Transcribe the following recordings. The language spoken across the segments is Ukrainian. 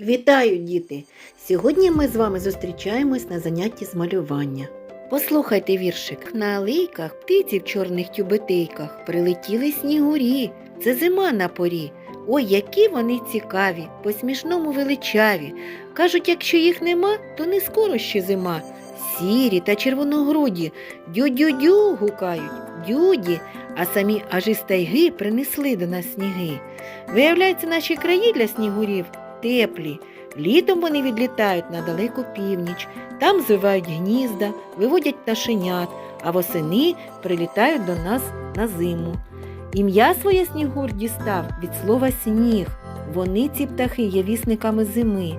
Вітаю, діти! Сьогодні ми з вами зустрічаємось на занятті з малювання. Послухайте віршик. На алейках птиці в чорних тюбетейках прилетіли снігурі. Це зима на порі. Ой, які вони цікаві, по смішному величаві. Кажуть, якщо їх нема, то не скоро ще зима. Сірі та червоногруді дю-дю-дю гукають, дюді, а самі аж із тайги принесли до нас сніги. Виявляється, наші краї для снігурів теплі. Літом вони відлітають на далеку північ, там звивають гнізда, виводять пташенят, а восени прилітають до нас на зиму. Ім'я своє снігур дістав від слова сніг. Вони, ці птахи, є вісниками зими.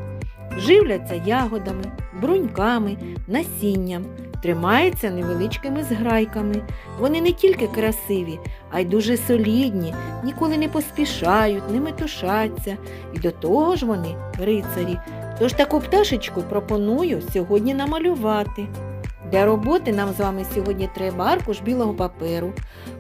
Живляться ягодами, бруньками, насінням, тримаються невеличкими зграйками. Вони не тільки красиві, а й дуже солідні, ніколи не поспішають, не метушаться. І до того ж вони рицарі. Тож таку пташечку пропоную сьогодні намалювати. Для роботи нам з вами сьогодні треба аркуш білого паперу,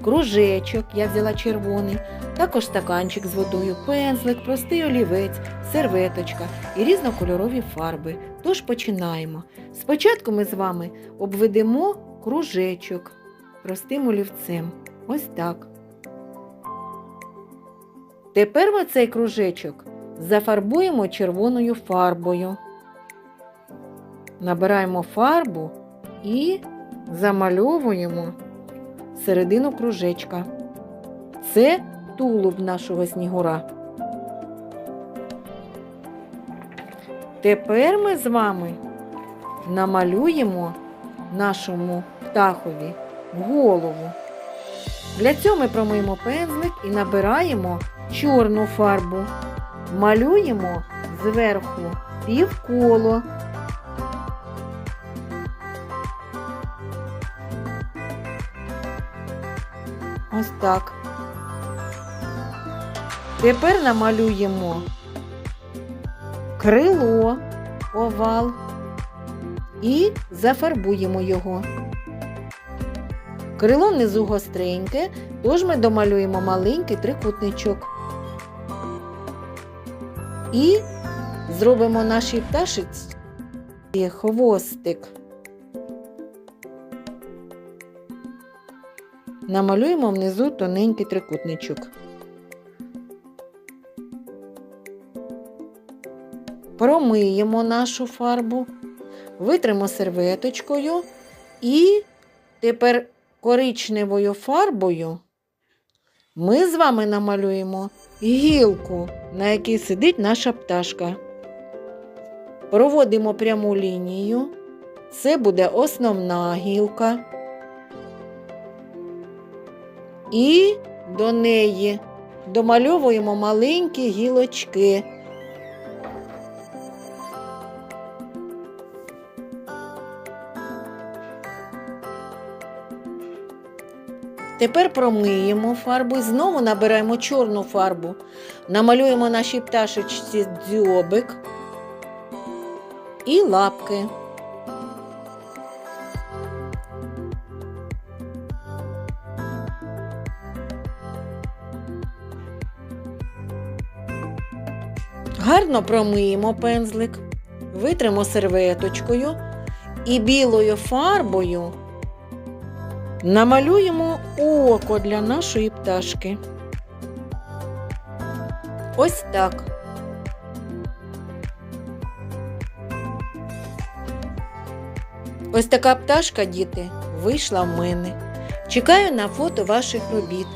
кружечок, я взяла червоний, також стаканчик з водою, пензлик, простий олівець, серветочка і різнокольорові фарби. Тож починаємо. Спочатку ми з вами обведемо кружечок простим олівцем. Ось так. Тепер ми цей кружечок зафарбуємо червоною фарбою. Набираємо фарбу і замальовуємо середину кружечка. Це тулуб нашого снігура. Тепер ми з вами намалюємо нашому птахові голову. Для цього ми промиємо пензлик і набираємо чорну фарбу. Малюємо зверху півколо. Ось так. Тепер намалюємо крило, овал і зафарбуємо його. Крило внизу гостреньке, тож ми домалюємо маленький трикутничок. І зробимо нашій пташиці хвостик. Намалюємо внизу тоненький трикутничок. Промиємо нашу фарбу, витримо серветочкою і тепер коричневою фарбою ми з вами намалюємо гілку, на якій сидить наша пташка. Проводимо пряму лінію. Це буде основна гілка. І до неї домальовуємо маленькі гілочки. Тепер промиємо фарбу і знову набираємо чорну фарбу. Намалюємо нашій пташечці дзьобик і лапки. Гарно промиємо пензлик, витримо серветочкою і білою фарбою намалюємо око для нашої пташки. Ось так. Ось така пташка, діти, вийшла в мене. Чекаю на фото ваших робіт.